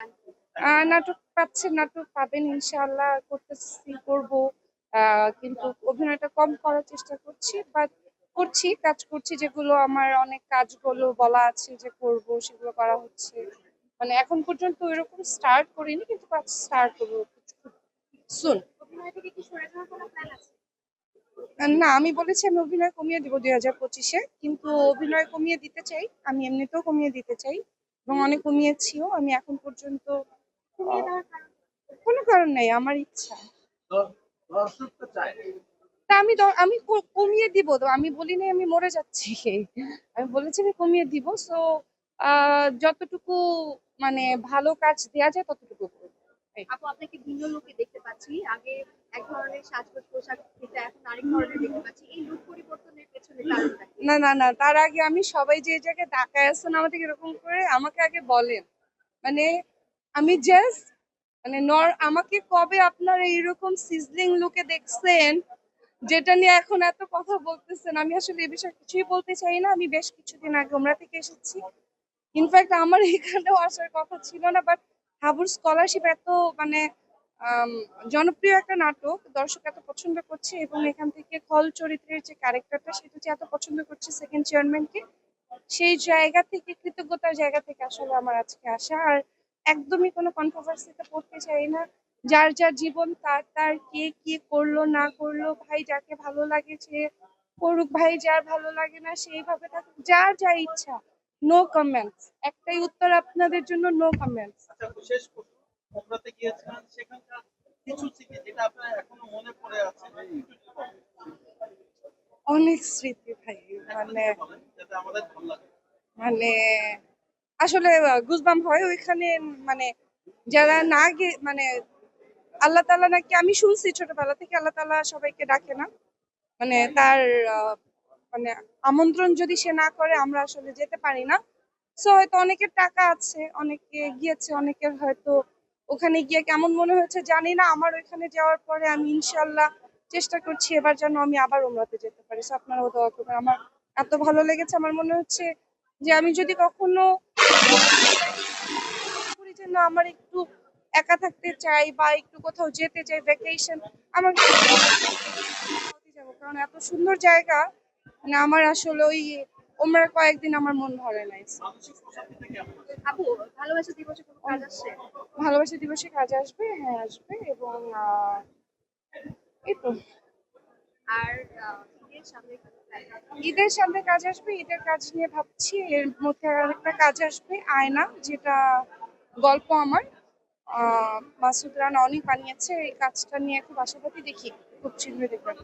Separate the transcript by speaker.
Speaker 1: আহ, নাটক পাচ্ছেন নাটক পাবেন ইনশাআল্লাহ করতেছি করব। কিন্তু অভিনয়টা কম করার চেষ্টা করছি বাট করছি কাজ করছি যেগুলো আমার অনেক কাজগুলো বলা আছে যে করব সেগুলো করা হচ্ছে। মানে এখন পর্যন্ত এরকম স্টার্ট করিনি কিন্তু কাজ স্টার্ট করব
Speaker 2: আছে?
Speaker 1: না আমি বলেছি আমি অভিনয় কমিয়ে দিব দুই হাজার পঁচিশে কিন্তু অভিনয় কমিয়ে দিতে চাই আমি এমনিতেও কমিয়ে দিতে চাই। এবং অনেক কমিয়েছিও আমি এখন পর্যন্ত কোনো কারণ নেই আমার ইচ্ছা।
Speaker 3: তা
Speaker 1: আমি আমি কমিয়ে দিব। তো আমি বলি নাই আমি মরে যাচ্ছি। আমি বলেছি আমি কমিয়ে দিব। সো যতটুকু মানে ভালো কাজ দেয়া যায় ততটুকু
Speaker 2: আপু আপনাকে ভিন্ন লোকে দেখতে পাচ্ছি। আগে এক ধরনের সাজগোজ পোশাক এখন আরেক ধরনের দেখতে পাচ্ছি। এই লুক
Speaker 1: না না না, তার আগে আমি সবাই যে জায়গায় তাকায় আছেন আমাকে এরকম করে আমাকে আগে বলেন। মানে আমি জাস্ট মানে নর আমাকে কবে আপনারা এইরকম সিজলিং লুকে দেখছেন, যেটা নিয়ে এখন এত কথা বলতেছেন, আমি আসলে এই বিষয়ে কিছুই বলতে চাই না। আমি বেশ কিছুদিন আগে ওমরা থেকে এসেছি। ইনফ্যাক্ট আমার এখানেও আসার কথা ছিল না বাট হাবুর স্কলারশিপ এত মানে জনপ্রিয় একটা নাটক, দর্শক এত পছন্দ করছে এবং এখান থেকে খল চরিত্রের যে ক্যারেক্টারটা সেটা যে এত পছন্দ করছে সেকেন্ড চেয়ারম্যানকে সেই জায়গা থেকে, কৃতজ্ঞতার জায়গা থেকে আসলে আমার আজকে আসা। আর একদমই কোনো কন্ট্রোভার্সিতে পড়তে চাই না। যার যার জীবন, তার তার কে কি করল, না করল, ভাই যাকে ভালো লাগে সে করুক, ভাই যার ভালো লাগে না সেইভাবে থাকুক, যার যা ইচ্ছা নো কমেন্টস একটাই উত্তর আপনাদের জন্য নো কমেন্টস
Speaker 3: গিয়েছিলেন সেখানকার কিছু স্মৃতি যেটা আপনার এখনও মনে পড়ে আছে।
Speaker 1: অনেক স্মৃতি ভাই মানে মানে আসলে গুজবাম হয় ওইখানে মানে যারা না গে মানে আল্লাহ তাআলা নাকি আমি শুনছি ছোটবেলা থেকে আল্লাহ তাআলা সবাইকে ডাকে না। মানে তার মানে আমন্ত্রণ যদি সে না করে আমরা আসলে যেতে পারি না। সো হয়তো অনেকের টাকা আছে অনেকে গিয়েছে অনেকের হয়তো ওখানে গিয়ে কেমন মনে হয়েছে জানি না, আমার ওইখানে যাওয়ার পরে আমি ইনশাল্লাহ চেষ্টা করছি এবার যেন আমি আবার ওমরাতে যেতে পারি। সো আপনারাও দোয়া করবেন। আমার এত ভালো লেগেছে, আমার মনে হচ্ছে যে আমি যদি কখনো যেন আমার একটু একা থাকতে চাই বা একটু কোথাও যেতে চাই ভ্যাকেশন আমার যাব। কারণ এত সুন্দর জায়গা মানে আমার আসলে ওই ওমরা কয়েকদিন আমার মন ভরে নাই।
Speaker 2: আপু ভালোবাসা দিবসে কোনো কাজ আসছে?
Speaker 1: ভালোবাসা দিবসে কাজ আসবে হ্যাঁ আসবে এবং এই তো।
Speaker 2: আর ঈদের সামনে
Speaker 1: কাজ আসবে? ঈদের কাজ নিয়ে ভাবছি এর মধ্যে আর একটা কাজ আসবে আয়না যেটা গল্প আমার। আহ মাসুদ রান অনেক বানিয়েছে এই কাজটা নিয়ে খুব আশাবাদী দেখি খুব শীঘ্রই দেখবেন